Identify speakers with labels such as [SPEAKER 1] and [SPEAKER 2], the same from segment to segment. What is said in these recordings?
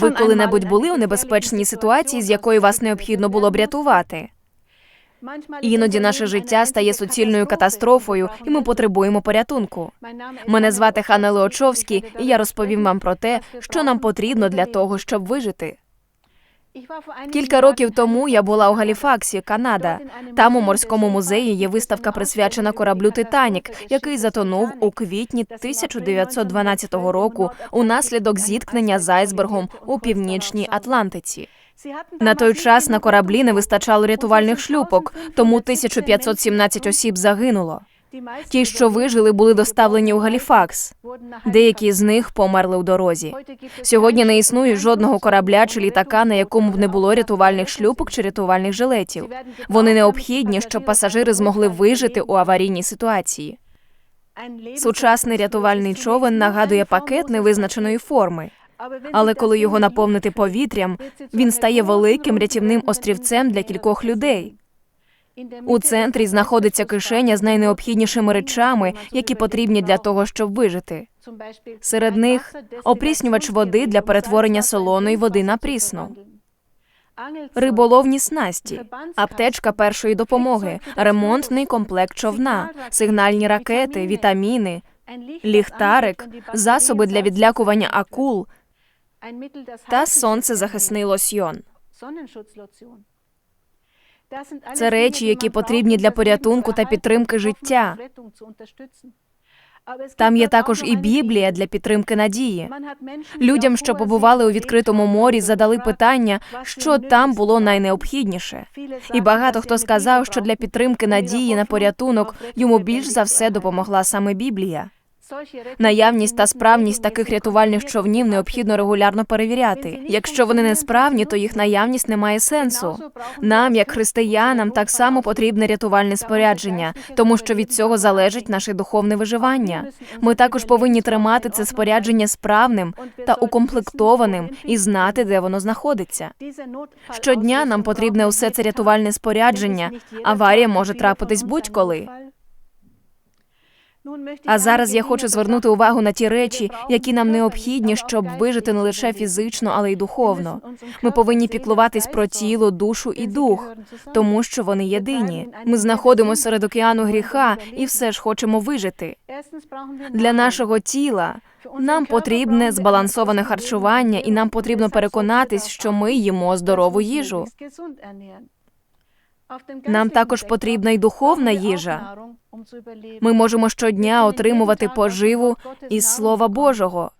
[SPEAKER 1] Ви коли-небудь були у небезпечній ситуації, з якої вас необхідно було б рятувати? Іноді наше життя стає суцільною катастрофою, і ми потребуємо порятунку. Мене звати Хана Леочовський, і я розповім вам про те, що нам потрібно для того, щоб вижити. Кілька років тому я була у Галіфаксі, Канада. Там у морському музеї є виставка присвячена кораблю Титанік, який затонув у квітні 1912 року унаслідок зіткнення з айсбергом у північній Атлантиці. На той час на кораблі не вистачало рятувальних шлюпок, тому 1517 осіб загинуло. Ті, що вижили, були доставлені у Галіфакс. Деякі з них померли у дорозі. Сьогодні не існує жодного корабля чи літака, на якому б не було рятувальних шлюпок чи рятувальних жилетів. Вони необхідні, щоб пасажири змогли вижити у аварійній ситуації. Сучасний рятувальний човен нагадує пакет невизначеної форми. Але коли його наповнити повітрям, він стає великим рятівним острівцем для кількох людей. У центрі знаходиться кишеня з найнеобхіднішими речами, які потрібні для того, щоб вижити. Серед них опріснювач води для перетворення солоної води на прісну, риболовні снасті, аптечка першої допомоги, ремонтний комплект човна, сигнальні ракети, вітаміни, ліхтарик, засоби для відлякування акул та сонцезахисний лосьйон.
[SPEAKER 2] Це речі, які потрібні для порятунку та підтримки життя.
[SPEAKER 1] Там є також і Біблія для підтримки надії. Людям, що побували у відкритому морі, задали питання, що там було найнеобхідніше. І багато хто сказав, що для підтримки надії на порятунок йому більш за все допомогла саме Біблія. Наявність та справність таких рятувальних човнів необхідно регулярно перевіряти. Якщо вони не справні, то їх наявність не має сенсу. Нам, як християнам, так само потрібне рятувальне спорядження, тому що від цього залежить наше духовне виживання. Ми також повинні тримати це спорядження справним та укомплектованим і знати, де воно знаходиться. Щодня нам потрібне усе це рятувальне спорядження. Аварія може трапитись будь-коли. А зараз я хочу звернути увагу на ті речі, які нам необхідні, щоб вижити не лише фізично, але й духовно. Ми повинні піклуватись про тіло, душу і дух, тому що вони єдині. Ми знаходимося серед океану гріха і все ж хочемо вижити. Для нашого тіла нам потрібне збалансоване харчування, і нам потрібно переконатись, що ми їмо здорову їжу. Нам також потрібна й духовна їжа. Ми можемо щодня отримувати поживу із Слова Божого.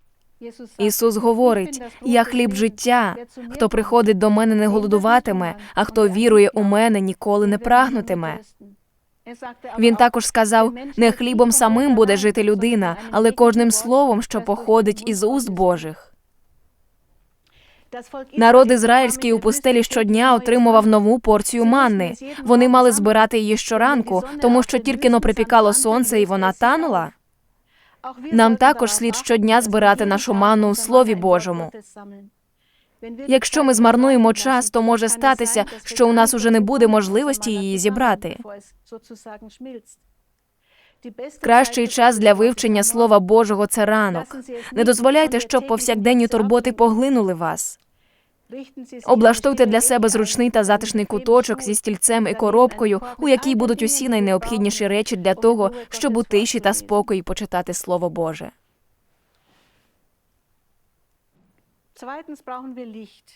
[SPEAKER 1] Ісус говорить: я хліб життя. Хто приходить до мене, не голодуватиме, а хто вірує у мене, ніколи не прагнутиме. Він також сказав: не хлібом самим буде жити людина, але кожним словом, що походить із уст Божих. Народ ізраїльський у пустелі щодня отримував нову порцію манни. Вони мали збирати її щоранку, тому що тільки но припікало сонце і вона танула. Нам також слід щодня збирати нашу ману у Слові Божому. Якщо ми змарнуємо час, то може статися, що у нас уже не буде можливості її зібрати. Кращий час для вивчення Слова Божого це ранок. Не дозволяйте, щоб повсякденні турботи поглинули вас. Облаштуйте для себе зручний та затишний куточок зі стільцем і коробкою, у якій будуть усі найнеобхідніші речі для того, щоб у тиші та спокої почитати Слово Боже.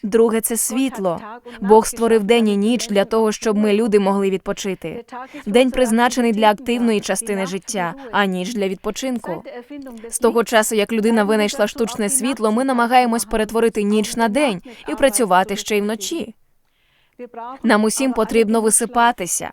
[SPEAKER 1] Друге це світло. Бог створив день і ніч для того, щоб ми, люди, могли відпочити. День призначений для активної частини життя, а ніч для відпочинку. З того часу, як людина винайшла штучне світло, ми намагаємось перетворити ніч на день і працювати ще й вночі. Нам усім потрібно висипатися.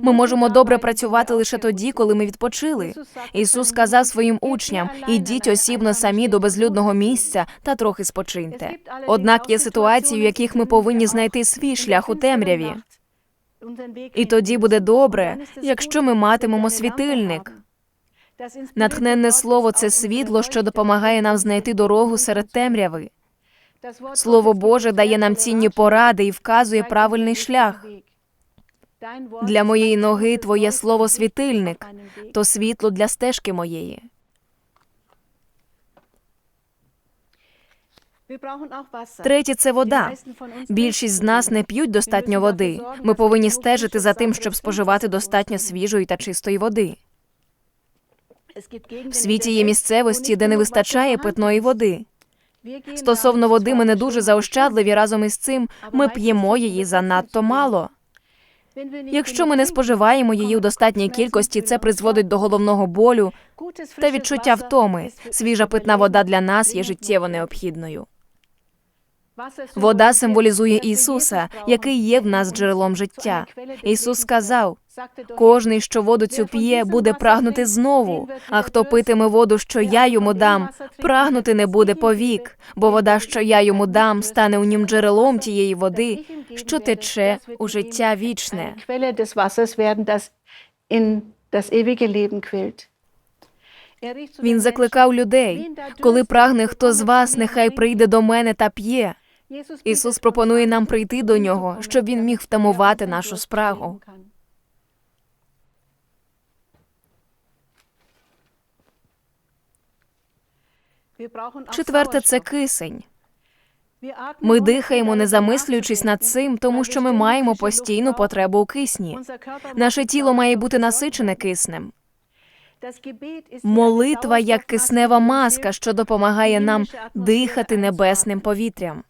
[SPEAKER 1] Ми можемо добре працювати лише тоді, коли ми відпочили. Ісус сказав своїм учням: ідіть осібно самі до безлюдного місця та трохи спочиньте. Однак є ситуації, в яких ми повинні знайти свій шлях у темряві. І тоді буде добре, якщо ми матимемо світильник. Натхненне слово це світло, що допомагає нам знайти дорогу серед темряви. Слово Боже дає нам цінні поради і вказує правильний шлях. Для моєї ноги твоє слово світильник, то світло для стежки моєї. Третє це вода. Більшість з нас не п'ють достатньо води. Ми повинні стежити за тим, щоб споживати достатньо свіжої та чистої води. В світі є місцевості, де не вистачає питної води. Стосовно води, ми не дуже заощадливі. Разом із цим ми п'ємо її занадто мало. Якщо ми не споживаємо її у достатній кількості, це призводить до головного болю та відчуття втоми. Свіжа питна вода для нас є життєво необхідною. Вода символізує Ісуса, який є в нас джерелом життя. Ісус сказав: кожний, що воду цю п'є, буде прагнути знову. А хто питиме воду, що я йому дам, прагнути не буде повік, бо вода, що я йому дам, стане у нім джерелом тієї води, що тече у життя вічне. Він закликав людей, коли прагне хто з вас, нехай прийде до мене та п'є. Ісус пропонує нам прийти до нього, щоб він міг втамувати нашу спрагу. Четверте це кисень. Ми дихаємо, не замислюючись над цим, тому що ми маємо постійну потребу у кисні. Наше тіло має бути насичене киснем. Молитва як киснева маска, що допомагає нам дихати небесним повітрям.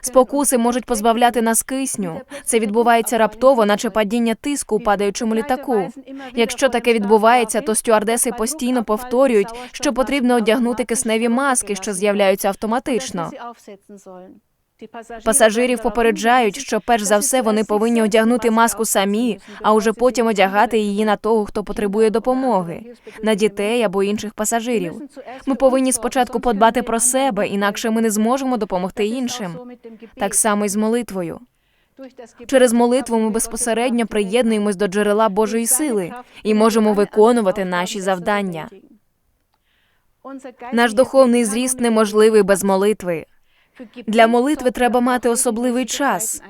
[SPEAKER 1] Спокуси можуть позбавляти нас кисню. Це відбувається раптово, наче падіння тиску у падаючому літаку. Якщо таке відбувається, то стюардеси постійно повторюють, що потрібно одягнути кисневі маски, що з'являються автоматично. Пасажирів попереджають, що перш за все вони повинні одягнути маску самі, а уже потім одягати її на того, хто потребує допомоги, на дітей або інших пасажирів. Ми повинні спочатку подбати про себе, інакше ми не зможемо допомогти іншим. Так само й з молитвою. Через молитву ми безпосередньо приєднуємось до джерела Божої сили і можемо виконувати наші завдання. Наш духовний зріст неможливий без молитви. Для молитви треба мати особливий час.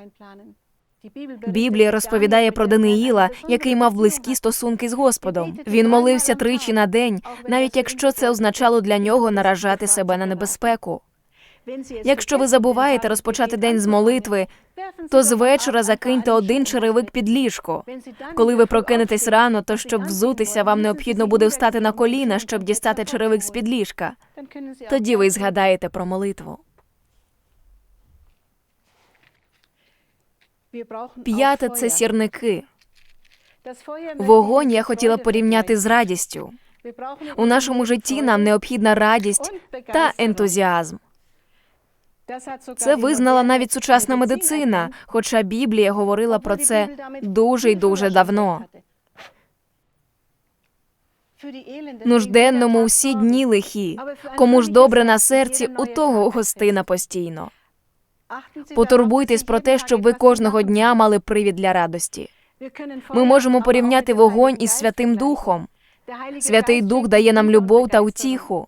[SPEAKER 1] Біблія розповідає про Даниїла, який мав близькі стосунки з Господом. Він молився тричі на день, навіть якщо це означало для нього наражати себе на небезпеку. Якщо ви забуваєте розпочати день з молитви, то з вечора закиньте один черевик під ліжко. Коли ви прокинетесь рано, то щоб взутися, вам необхідно буде встати на коліна, щоб дістати черевик з під ліжка. Тоді ви згадаєте про молитву. П'яте це сірники. Вогонь я хотіла порівняти з радістю. У нашому житті нам необхідна радість та ентузіазм. Це визнала навіть сучасна медицина, хоча Біблія говорила про це дуже й дуже давно. Нужденному усі дні лихі. Кому ж добре на серці, у того гостина постійно. Потурбуйтесь про те, щоб ви кожного дня мали привід для радості. Ми можемо порівняти вогонь із Святим Духом. Святий Дух дає нам любов та утіху.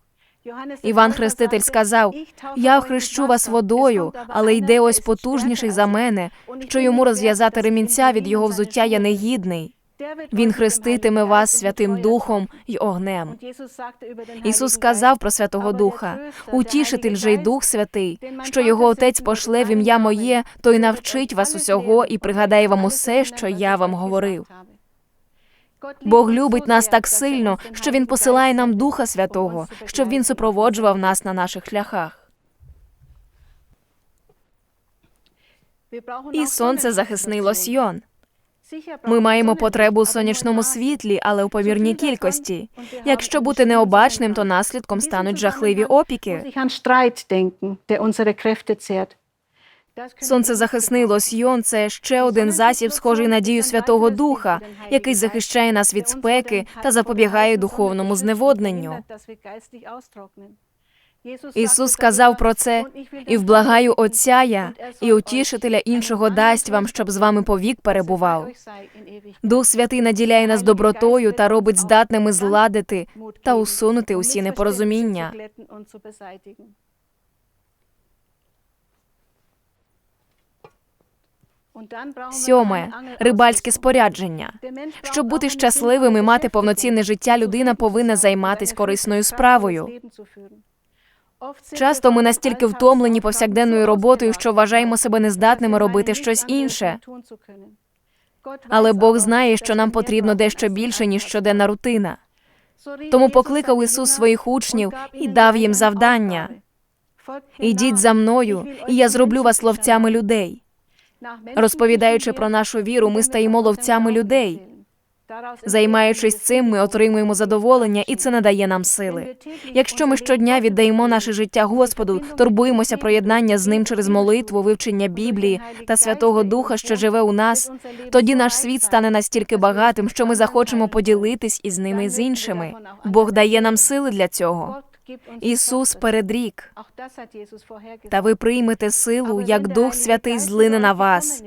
[SPEAKER 1] Іван Хреститель сказав: Я охрещу вас водою, але йде ось потужніший за мене, що йому розв'язати ремінця від його взуття я негідний. Він хреститиме вас Святим Духом й огнем. Ісус сказав про Святого Духа: Утішитель же й Дух Святий, що його Отець пошле в ім'я моє, той навчить вас усього і пригадає вам усе, що я вам говорив. Бог любить нас так сильно, що Він посилає нам Духа Святого, щоб Він супроводжував нас на наших шляхах. І сонцезахисний лосьйон. Ми маємо потребу у сонячному світлі, але у помірній кількості. Якщо бути необачним, то наслідком стануть жахливі опіки. Сонцезахисний лосьйон це ще один засіб, схожий на дію Святого Духа, який захищає нас від спеки та запобігає духовному зневодненню. Ісус сказав про це і вблагаю Отця я, і утішителя іншого дасть вам, щоб з вами повік перебував. Дух Святий наділяє нас добротою та робить здатними зладити та усунути усі непорозуміння. Сьоме рибальське спорядження. Щоб бути щасливим і мати повноцінне життя, людина повинна займатися корисною справою. Часто ми настільки втомлені повсякденною роботою, що вважаємо себе нездатними робити щось інше. Але Бог знає, що нам потрібно дещо більше, ніж щоденна рутина.
[SPEAKER 2] Тому покликав Ісус своїх учнів і дав їм завдання.
[SPEAKER 1] Ідіть за мною, і я зроблю вас ловцями людей. Розповідаючи про нашу віру, ми стаємо ловцями людей. Займаючись цим, ми отримуємо задоволення, і це надає нам сили. Якщо ми щодня віддаємо наше життя Господу, турбуємося про єднання з ним через молитву, вивчення Біблії та Святого Духа, що живе у нас, тоді наш світ стане настільки багатим, що ми захочемо поділитись із ними з іншими. Бог дає нам сили для цього. Ісус передрік. Та ви приймете силу, як Дух Святий злине на вас.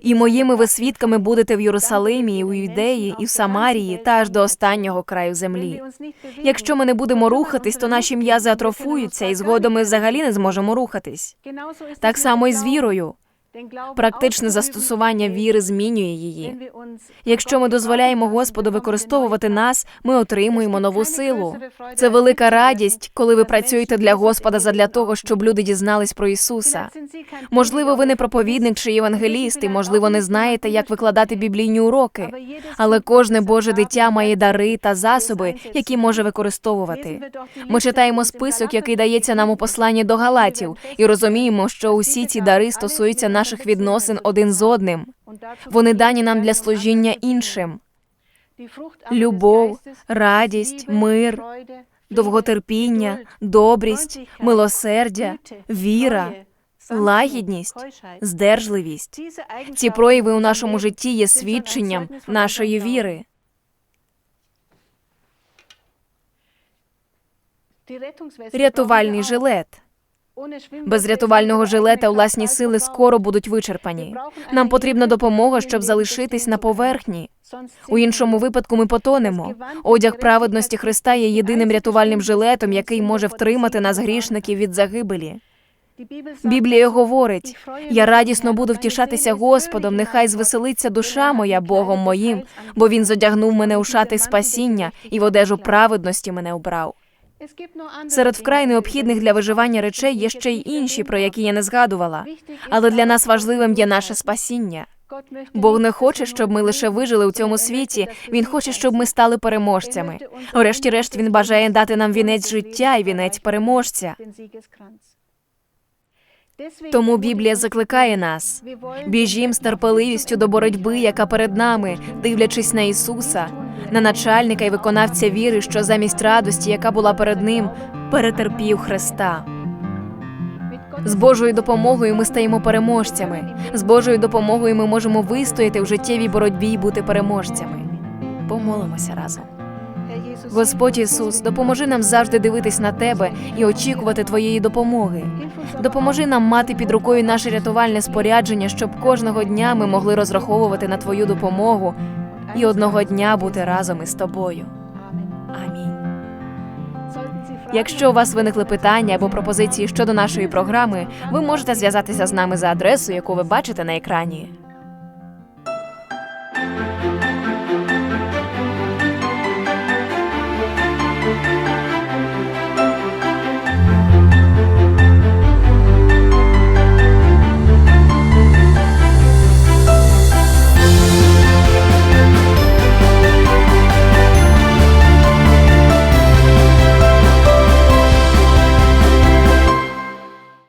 [SPEAKER 1] І моїми ви свідками будете в Єрусалимі, і у Юдеї, і в Самарії, та аж до останнього краю землі. Якщо ми не будемо рухатись, то наші м'язи атрофуються, і згодом ми взагалі не зможемо рухатись. Так само і з вірою. Практичне застосування віри змінює її. Якщо ми дозволяємо Господу використовувати нас, ми отримуємо нову силу. Це велика радість, коли ви працюєте для Господа задля того, щоб люди дізнались про Ісуса. Можливо, ви не проповідник чи євангеліст, і можливо, не знаєте, як викладати біблійні уроки. Але кожне Боже дитя має дари та засоби, які може використовувати. Ми читаємо список, який дається нам у посланні до Галатів, і розуміємо, що усі ці дари стосуються наших відносин один з одним. Вони дані нам для служіння іншим.
[SPEAKER 3] Любов, радість, мир,
[SPEAKER 1] довготерпіння, добрість, милосердя, віра, лагідність, здержливість. Ці прояви у нашому житті є свідченням нашої віри. Рятувальний жилет. Без рятувального жилета власні сили скоро будуть вичерпані. Нам потрібна допомога, щоб залишитись на поверхні. У іншому випадку ми потонемо. Одяг праведності Христа є єдиним рятувальним жилетом, який може втримати нас грішників від загибелі. Біблія говорить: я радісно буду втішатися Господом, нехай звеселиться душа моя Богом моїм, бо він зодягнув мене у шати спасіння і в одежу праведності мене обрав. Серед вкрай необхідних для виживання речей є ще й інші, про які я не згадувала. Але для нас важливим є наше спасіння. Бог не хоче, щоб ми лише вижили у цьому світі. Він хоче, щоб ми стали переможцями. Врешті-решт, він бажає дати нам вінець життя і вінець переможця. Тому Біблія закликає нас. Біжім з терпеливістю до боротьби, яка перед нами, дивлячись на Ісуса, на начальника і виконавця віри, що замість радості, яка була перед ним, перетерпів Христа. З Божою допомогою ми стаємо переможцями. З Божою допомогою ми можемо вистояти в життєвій боротьбі і бути переможцями. Помолимося разом. Господь Ісус, допоможи нам завжди дивитись на тебе і очікувати Твоєї допомоги. Допоможи нам мати під рукою наше рятувальне спорядження, щоб кожного дня ми могли розраховувати на Твою допомогу і одного дня бути разом із тобою. Амінь. Якщо у вас виникли питання або пропозиції щодо нашої програми, ви можете зв'язатися з нами за адресою, яку ви бачите на екрані.